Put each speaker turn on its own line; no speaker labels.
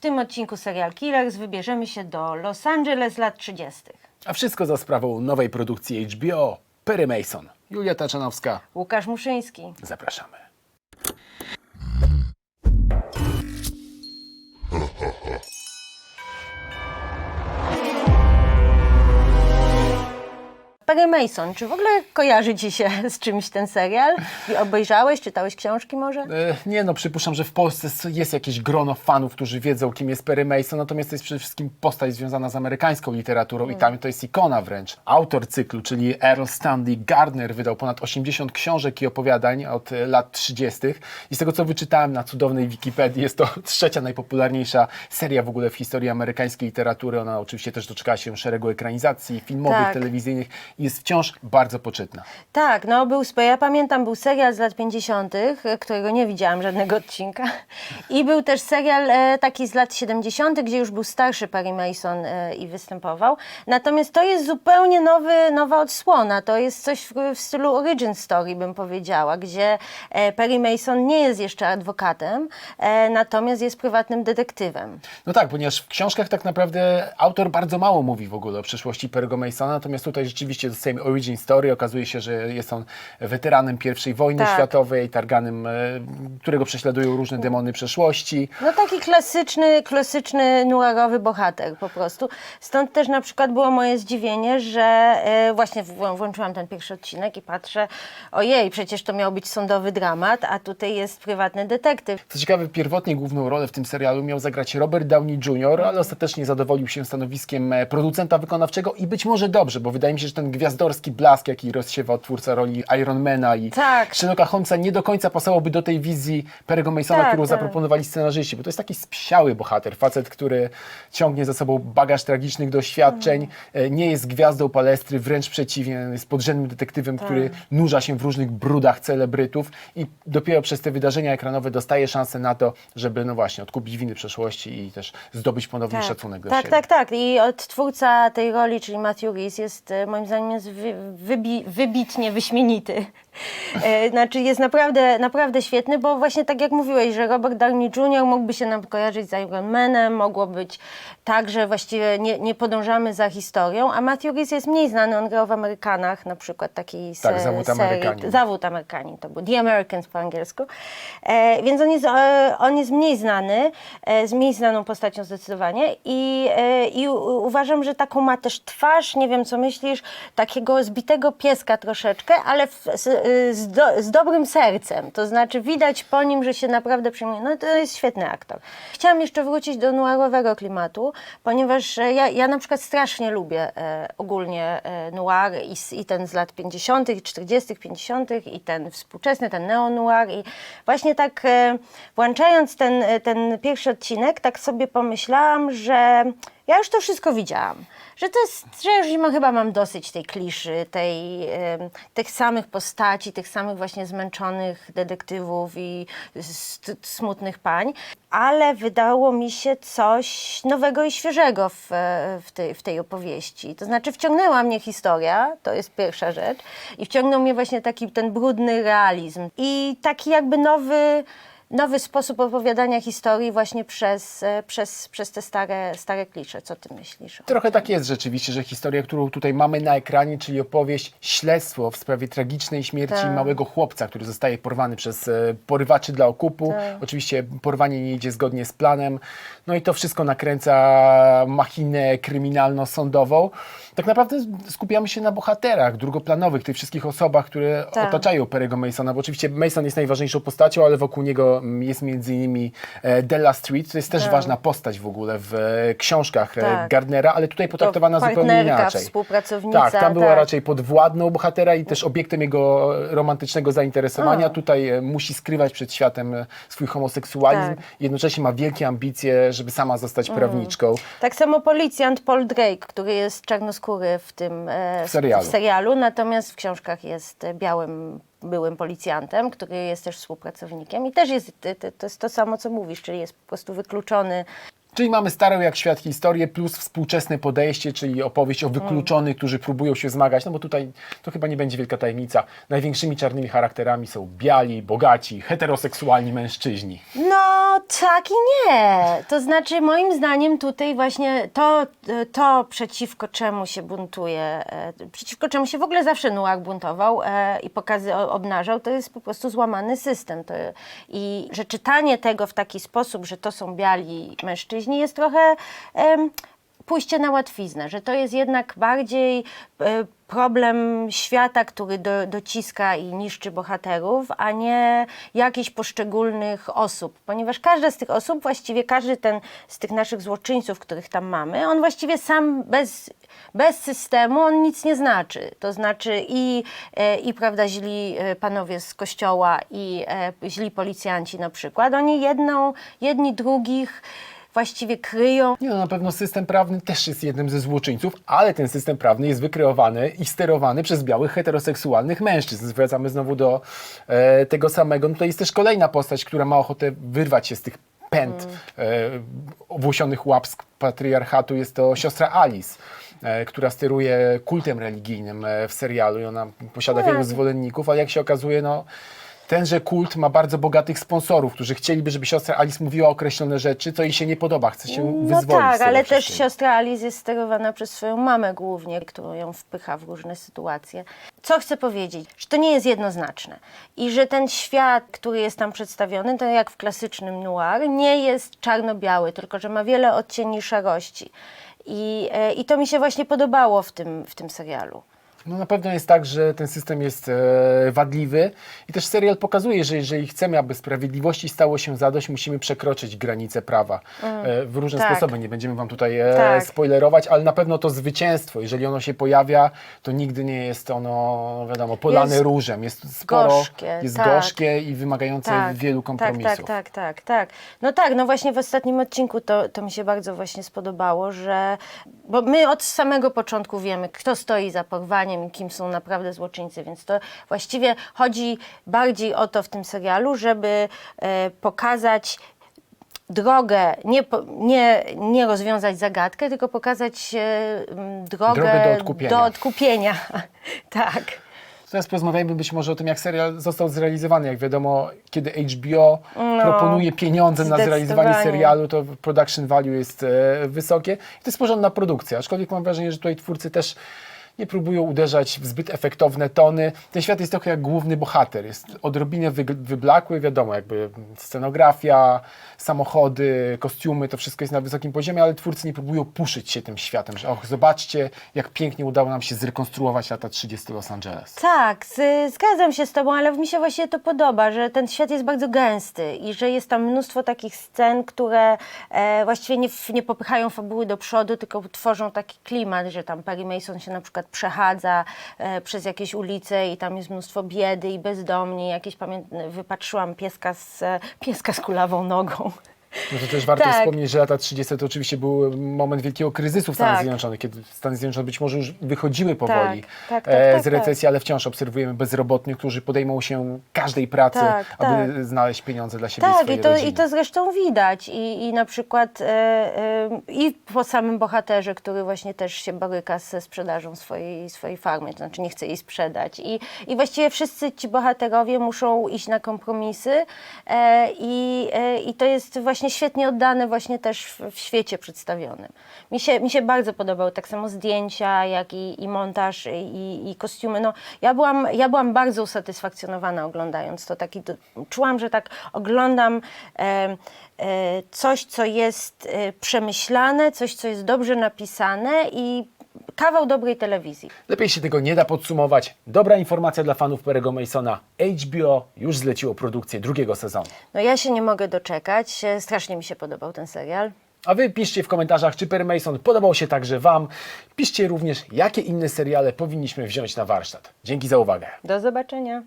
W tym odcinku Serial Killers wybierzemy się do Los Angeles lat 30.
A wszystko za sprawą nowej produkcji HBO Perry Mason. Julia Taczanowska,
Łukasz Muszyński.
zapraszamy.
Perry Mason, czy w ogóle kojarzy Ci się z czymś ten serial? I Obejrzałeś, czytałeś książki może?
E, Nie no, przypuszczam, że w Polsce jest jakieś grono fanów, którzy wiedzą, kim jest Perry Mason, natomiast to jest przede wszystkim postać związana z amerykańską literaturą i tam to jest ikona wręcz. Autor cyklu, czyli Earl Stanley Gardner, wydał ponad 80 książek i opowiadań od e, lat 30. I z tego, co wyczytałem na cudownej Wikipedii, jest to trzecia najpopularniejsza seria w ogóle w historii amerykańskiej literatury. Ona oczywiście też doczekała się szeregu ekranizacji filmowych,
Tak.
telewizyjnych jest wciąż bardzo poczytna.
Tak, no był, ja pamiętam, był serial z lat 50., e, którego nie widziałam żadnego odcinka. I był też serial e, taki z lat 70., gdzie już był starszy Perry Mason e, i występował. Natomiast to jest zupełnie nowy, nowa odsłona. To jest coś w, w stylu origin story, bym powiedziała, gdzie e, Perry Mason nie jest jeszcze adwokatem, e, natomiast jest prywatnym detektywem.
No tak, ponieważ w książkach tak naprawdę autor bardzo mało mówi w ogóle o przeszłości Perry'ego Masona, natomiast tutaj rzeczywiście dostajemy origin story, okazuje się, że jest on weteranem I wojny
Tak.
światowej, targanym, e, którego prześladują różne demony przeszłości.
No taki klasyczny, klasyczny noirowy bohater po prostu. Stąd też na przykład było moje zdziwienie, że e, właśnie w- włączyłam ten pierwszy odcinek i patrzę, ojej, przecież to miał być sądowy dramat, a tutaj jest prywatny detektyw.
Co ciekawe, pierwotnie główną rolę w tym serialu miał zagrać Robert Downey Jr., ale ostatecznie zadowolił się stanowiskiem e, producenta wykonawczego i być może dobrze, bo wydaje mi się, że ten gwiazdorski blask, jaki rozsiewał twórca roli Ironmana i
Tak.
Sherlocka Holmesa nie do końca pasowałby do tej wizji Perry'ego Masona,
Tak,
którą
tak.
zaproponowali scenarzyści, bo to jest taki spsiały bohater, facet, który ciągnie za sobą bagaż tragicznych doświadczeń,
Mhm.
e, nie jest gwiazdą palestry, wręcz przeciwnie, jest podrzędnym detektywem,
Tak.
który nurza się w różnych brudach celebrytów i dopiero przez te wydarzenia ekranowe dostaje szansę na to, żeby no właśnie odkupić winy przeszłości i też zdobyć ponownie szacunek do
tak,
siebie.
tak, tak. I odtwórca tej roli, czyli Matthew Reese, jest e, moim jest wy, wybi, wybitnie wyśmienity. E, Znaczy jest naprawdę, naprawdę świetny, bo właśnie tak jak mówiłeś, że Robert Downey Jr. mógłby się nam kojarzyć z Iron Manem, mogło być tak, że właściwie nie, nie podążamy za historią, a Matthew Reese jest mniej znany, on grał w Amerykanach, na przykład takiej
Tak,
se-
Zawód
serii,
Amerykanin.
Zawód Amerykanin, to był The Americans po angielsku. E, więc on jest, e, on jest mniej znany, e, z mniej znaną postacią zdecydowanie i, e, i u, uważam, że taką ma też twarz, nie wiem co myślisz, takiego zbitego pieska troszeczkę, ale w, z, e, z, do, z dobrym sercem. To znaczy widać po nim, że się naprawdę przyjmuje. No to jest świetny aktor. Chciałam jeszcze wrócić do noirowego klimatu, ponieważ e, ja, ja na przykład strasznie lubię e, ogólnie e, noir i, i ten z lat 50., 40., 50. i ten współczesny, ten neo-noir i właśnie tak e, włączając ten, e, ten pierwszy odcinek, tak sobie pomyślałam, że ja już to wszystko widziałam. Że to jest, że już chyba mam dosyć tej kliszy, tej, tych samych postaci, tych samych właśnie zmęczonych detektywów i smutnych pań, ale wydało mi się coś nowego i świeżego w, e, w, tej, w tej opowieści. To znaczy wciągnęła mnie historia, to jest pierwsza rzecz, i wciągnął mnie właśnie taki ten brudny realizm i taki jakby nowy nowy sposób opowiadania historii właśnie przez, e, przez, przez te stare, stare klisze. Co ty myślisz?
Trochę tak jest rzeczywiście, że historia, którą tutaj mamy na ekranie, czyli opowieść, śledztwo w sprawie tragicznej śmierci
Tak.
małego chłopca, który zostaje porwany przez e, porywaczy dla okupu.
Tak.
Oczywiście porwanie nie idzie zgodnie z planem. No i to wszystko nakręca machinę kryminalno-sądową. Tak naprawdę skupiamy się na bohaterach drugoplanowych, tych wszystkich osobach, które
Tak.
otaczają Perry'ego Masona, bo oczywiście Mason jest najważniejszą postacią, ale wokół niego mm, jest między innymi e, Della Street, to jest też
Tak.
ważna postać w ogóle w e, książkach e,
Tak.
Gardnera, ale tutaj potraktowana zupełnie inaczej.
współpracownica,
Tak, tam była
tak.
raczej podwładną bohatera i też obiektem jego romantycznego zainteresowania.
A.
Tutaj musi skrywać przed światem swój homoseksualizm.
Tak.
Jednocześnie ma wielkie ambicje, żeby sama zostać prawniczką.
Tak samo policjant Paul Drake, który jest czarnoskóry w tym
W serialu.
w serialu, natomiast w książkach jest białym byłym policjantem, który jest też współpracownikiem i też jest, to, to jest to samo, co mówisz, czyli jest po prostu wykluczony
Czyli mamy starą jak świat historię plus współczesne podejście, czyli opowieść o wykluczonych, którzy próbują się zmagać, no bo tutaj to chyba nie będzie wielka tajemnica. Największymi czarnymi charakterami są biali, bogaci, heteroseksualni mężczyźni.
No, tak i nie. To znaczy, moim zdaniem tutaj właśnie to, to przeciwko czemu się buntuje, e, przeciwko czemu się w ogóle zawsze Nuak buntował e, i pokazy o- obnażał, to jest po prostu złamany system. To, I że czytanie tego w taki sposób, że to są biali mężczyźni jest trochę... em, pójście na łatwiznę, że to jest jednak bardziej e, problem świata, który do, dociska i niszczy bohaterów, a nie jakichś poszczególnych osób, ponieważ każda z tych osób, właściwie każdy ten z tych naszych złoczyńców, których tam mamy, on właściwie sam bez, bez systemu, on nic nie znaczy. To znaczy i, e, i prawda, źli e, panowie z kościoła i e, źli policjanci na przykład, oni jedną, jedni drugich właściwie kryją.
Nie no, na pewno system prawny też jest jednym ze złoczyńców, ale ten system prawny jest wykreowany i sterowany przez białych heteroseksualnych mężczyzn. Zwracamy znowu do e, tego samego. No to jest też kolejna postać, która ma ochotę wyrwać się z tych pęd e, owłosionych łapsk patriarchatu. Jest to siostra Alice. e, Która steruje kultem religijnym e, w serialu i ona posiada wielu zwolenników, ale jak się okazuje, no, tenże kult ma bardzo bogatych sponsorów, którzy chcieliby, żeby siostra Alice mówiła określone rzeczy, co jej się nie podoba, chce się
No
wyzwolić z
tak,
tego
ale też
wszystkiego.
siostra Alice jest sterowana przez swoją mamę głównie, którą ją wpycha w różne sytuacje. Co chcę powiedzieć? Że to nie jest jednoznaczne i że ten świat, który jest tam przedstawiony, to jak w klasycznym noir, nie jest czarno-biały, tylko że ma wiele odcieni szarości. I, e, I to mi się właśnie podobało w tym, w tym serialu.
No na pewno jest tak, że ten system jest e, wadliwy i też serial pokazuje, że jeżeli chcemy, aby sprawiedliwości stało się zadość, musimy przekroczyć granice prawa e, w różne
tak.
sposoby. Nie będziemy Wam tutaj e,
Tak.
spoilerować, ale na pewno to zwycięstwo, jeżeli ono się pojawia, to nigdy nie jest ono, wiadomo, polane
Jest
różem. Jest sporo,
gorzkie,
jest
tak.
gorzkie i wymagające wielu kompromisów.
Tak, tak, tak, tak, tak. No tak, no właśnie w ostatnim odcinku to, to mi się bardzo właśnie spodobało, że bo my od samego początku wiemy, kto stoi za porwaniem kim są naprawdę złoczyńcy, więc to właściwie chodzi bardziej o to w tym serialu, żeby e, pokazać drogę, nie, nie, nie rozwiązać zagadkę, tylko pokazać e, drogę,
Drogę do odkupienia.
Do odkupienia. tak.
Teraz porozmawiajmy być może o tym, jak serial został zrealizowany. Jak wiadomo, kiedy HBO proponuje pieniądze na zrealizowanie
No,
serialu, to production value jest e, wysokie. I to jest porządna produkcja. Aczkolwiek mam wrażenie, że tutaj twórcy też nie próbują uderzać w zbyt efektowne tony. Ten świat jest trochę jak główny bohater. Jest odrobinę wy, wyblakły, wiadomo, jakby scenografia, samochody, kostiumy, to wszystko jest na wysokim poziomie, ale twórcy nie próbują puszyć się tym światem, że och, zobaczcie, jak pięknie udało nam się zrekonstruować lata 30 Los Angeles.
Tak, z, zgadzam się z Tobą, ale mi się właśnie to podoba, że ten świat jest bardzo gęsty i że jest tam mnóstwo takich scen, które e, właściwie nie, nie popychają fabuły do przodu, tylko tworzą taki klimat, że tam Perry Mason się na przykład przechadza e, przez jakieś ulice i tam jest mnóstwo biedy i bezdomni. Jakieś pamię- wypatrzyłam pieska z, e, pieska z kulawą nogą.
No to też warto
Tak.
wspomnieć, że lata 30 to oczywiście był moment wielkiego kryzysu w Stanach
Tak.
Zjednoczonych, kiedy Stany Zjednoczone być może już wychodziły powoli
tak, tak,
e,
tak,
z recesji, ale wciąż obserwujemy bezrobotnych, którzy podejmą się każdej pracy,
Tak,
aby znaleźć pieniądze dla siebie i
Tak,
swojej
i to,
rodziny.
i to zresztą widać. I, i na przykład e, e, i po samym bohaterze, który właśnie też się boryka ze sprzedażą swojej, swojej farmy, to znaczy nie chce jej sprzedać. I, I właściwie wszyscy ci bohaterowie muszą iść na kompromisy i, i to jest właśnie świetnie oddane właśnie też w, w świecie przedstawionym. Mi się, mi się bardzo podobały tak samo zdjęcia, jak i, i montaż, i, i kostiumy. No, ja, byłam, ja byłam bardzo usatysfakcjonowana oglądając to. Taki, czułam, że tak oglądam e, e, coś, co jest e, przemyślane, coś, co jest dobrze napisane i kawał dobrej telewizji.
Lepiej się tego nie da podsumować. Dobra informacja dla fanów Perego Masona. HBO już zleciło produkcję drugiego sezonu.
No ja się nie mogę doczekać. Strasznie mi się podobał ten serial.
A wy piszcie w komentarzach, czy Perry Mason podobał się także Wam. Piszcie również, jakie inne seriale powinniśmy wziąć na warsztat. Dzięki za uwagę.
Do zobaczenia.